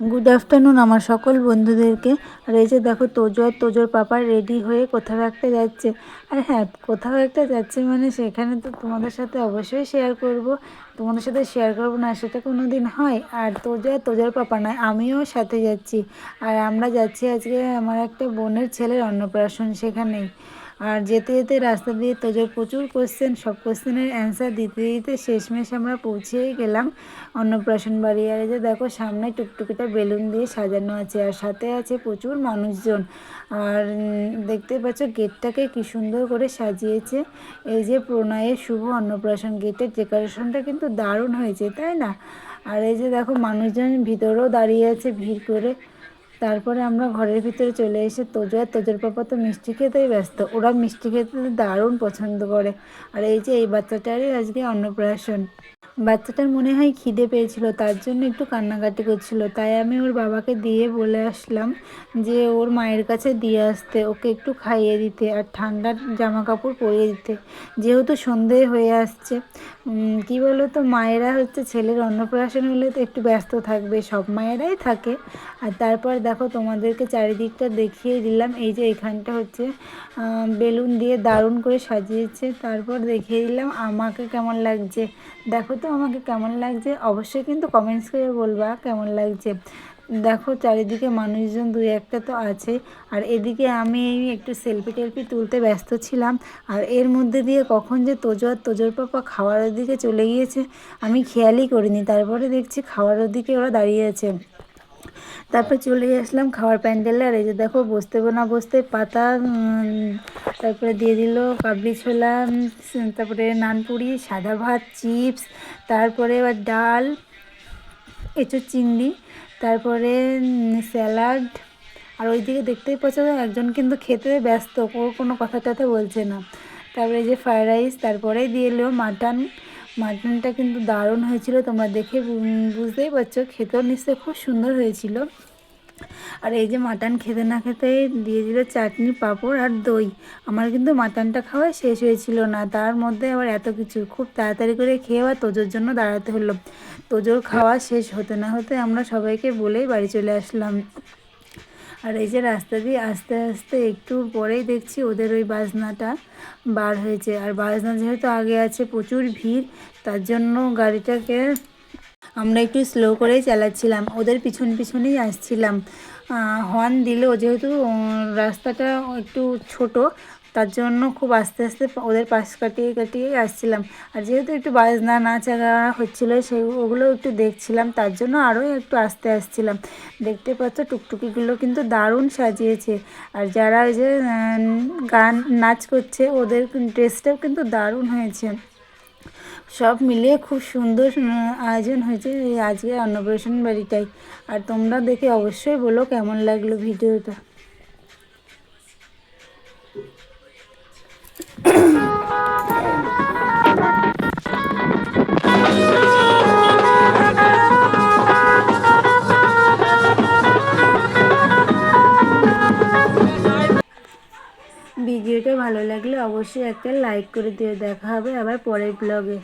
Good afternoon আমার সকল বন্ধুদেরকে। আর এই যে দেখো তোজো আর তোজোর পাপা রেডি হয়ে কোথাও একটা যাচ্ছে। আর হ্যাঁ কোথাও একটা যাচ্ছে মানে সেখানে তো তোমাদের সাথে অবশ্যই শেয়ার করব। তোমাদের সাথে শেয়ার করব না, সেটা কোনো দিন হয়। আর তোজো আর তোজোর পাপা নয়, আমিও সাথে যাচ্ছি। আর আমরা যাচ্ছি আজকে আমার একটা বোনের ছেলের অন্নপ্রাশন সেখানেই। আর যেতে যেতে রাস্তা দিয়ে তোজোর প্রচুর কোশ্চেন সব কোশ্চেনের অ্যান্সার দিতে দিতে শেষমেশ আমরা পৌঁছেই গেলাম অন্নপ্রাশন বাড়ি। আর যে দেখো, সামনে টুকটুকিটা বেলুন দিয়ে সাজানো আছে আর সাথে আছে প্রচুর মানুষজন। আর দেখতে পাচ্ছ গেটটাকে কি সুন্দর করে সাজিয়েছে। এই যে প্রণয়ের শুভ অন্নপ্রাশন গেটের ডেকোরেশনটা কিন্তু দারুণ হয়েছে, তাই না? আর এই যে দেখো, মানুষজন ভিতরেও দাঁড়িয়ে আছে ভিড় করে। তারপরে আমরা ঘরের ভিতরে চলে এসে তোজো আর তোজোর পাপা তো মিষ্টি খেতেই ব্যস্ত। ওরা মিষ্টি খেতে দারুণ পছন্দ করে। আর এই যে এই বাচ্চাটারই আজকে অন্নপ্রাশন। বাচ্চাটার মনে হয় খিদে পেয়েছিল, তার জন্য একটু কান্নাকাটি করছিল। তাই আমি ওর বাবাকে দিয়ে বলে আসলাম যে, ওর মায়ের কাছে দিয়ে আসতে, ওকে একটু খাইয়ে দিতে আর ঠান্ডার জামা কাপড় পরিয়ে দিতে। যেহেতু সন্ধে হয়ে আসছে কি বলো তো মায়েরা হচ্ছে ছেলের অন্নপ্রাশন হলে তো একটু ব্যস্ত থাকবে, সব মায়েরাই থাকে। আর তারপর দেখো, তোমাদেরকে চারিদিকটা দেখিয়ে দিলাম। এই যে এখানটা হচ্ছে বেলুন দিয়ে দারুণ করে সাজিয়েছে। তারপর দেখিয়ে দিলাম, আমাকে কেমন লাগছে। দেখো তো আমাকে কেমন লাগছে? অবশ্যই কিন্তু কমেন্টস করে বলবা কেমন লাগছে। দেখো চারিদিকে মানুষজন দুই একটা তো আছে। আর এদিকে আমি একটু সেলফি টেলফি তুলতে ব্যস্ত ছিলাম। আর এর মধ্যে দিয়ে কখন যে তোজো আর তোজোর পাপা খাওয়ার দিকে চলে গিয়েছে, আমি খেয়ালই করিনি। তারপরে দেখছি খাওয়ার দিকে ওরা দাঁড়িয়ে আছে। তারপর চলে আসলাম খাওয়ার প্যান্ডেলে। আর এই যে দেখো, বসতে না বসতে পাতা তারপরে দিয়ে দিল কাবলি ছোলা তারপরে নানপুরি, সাদা ভাত, চিপস, তারপরে এবার ডাল এঁচোর চিংড়ি, তারপরে স্যালাড। আর ওইদিকে দেখতেই পাচ্ছ একজন কিন্তু খেতে ব্যস্ত ওর কোনো কথা টথা বলছে না। তারপরে যে ফ্রায়েড রাইস তারপরে দিয়ে এলো মাটন। মাটনটা কিন্তু দারুণ হয়েছিল, তোমরা দেখে বুঝতেই পারছ, খেতেও নিশ্চয়ই খুব সুন্দর হয়েছিল। আর এই যে মাটন খেতে না খেতে দিয়ে দিল চাটনি, পাঁপড় আর দই। আমার কিন্তু মাটনটা খাওয়া শেষ হয়েছিল না, তার মধ্যে আবার এত কিছু। খুব তাড়াতাড়ি করে খেয়ে আবার তোজোর জন্য দাঁড়াতে হলো। তোজোর খাওয়া শেষ হতে না হতে আমরা সবাইকে বলেই বাড়ি চলে আসলাম। আর এই যে রাস্তা দিয়ে আস্তে আস্তে একটু পরেই দেখছি ওদের ওই বাজনাটা বার হয়েছে। আর বাজনা যেহেতু আগে আছে, প্রচুর ভিড়, তার জন্য গাড়িটাকে আমরা একটু স্লো করেই চালাচ্ছিলাম। ওদের পিছন পিছনেই আসছিলাম। হর্ন দিলেও যেহেতু রাস্তাটা একটু ছোট তার জন্য খুব আস্তে আস্তে ওদের পাশ কাটিয়ে কাটিয়ে আসছিলাম। আর যেহেতু একটু বাজনা নাচা গাওয়া হচ্ছিল, সেই ওগুলো একটু দেখছিলাম, তার জন্য আরও একটু আস্তে আসছিলাম। দেখতে পাচ্ছ টুকটুকিগুলো কিন্তু দারুণ সাজিয়েছে। আর যারা ওই যে গান নাচ করছে, ওদের ড্রেসটাও কিন্তু দারুণ হয়েছে। সব মিলিয়ে খুব সুন্দর আয়োজন হয়েছে এই আজকে অন্নপ্রাশন বাড়িটাই আর তোমরা দেখে অবশ্যই বলো কেমন লাগল ভিডিওটা। ভিডিওটা ভালো লাগলে অবশ্যই একটা লাইক করে দিয়ে দেখা হবে আবার পরের ব্লগে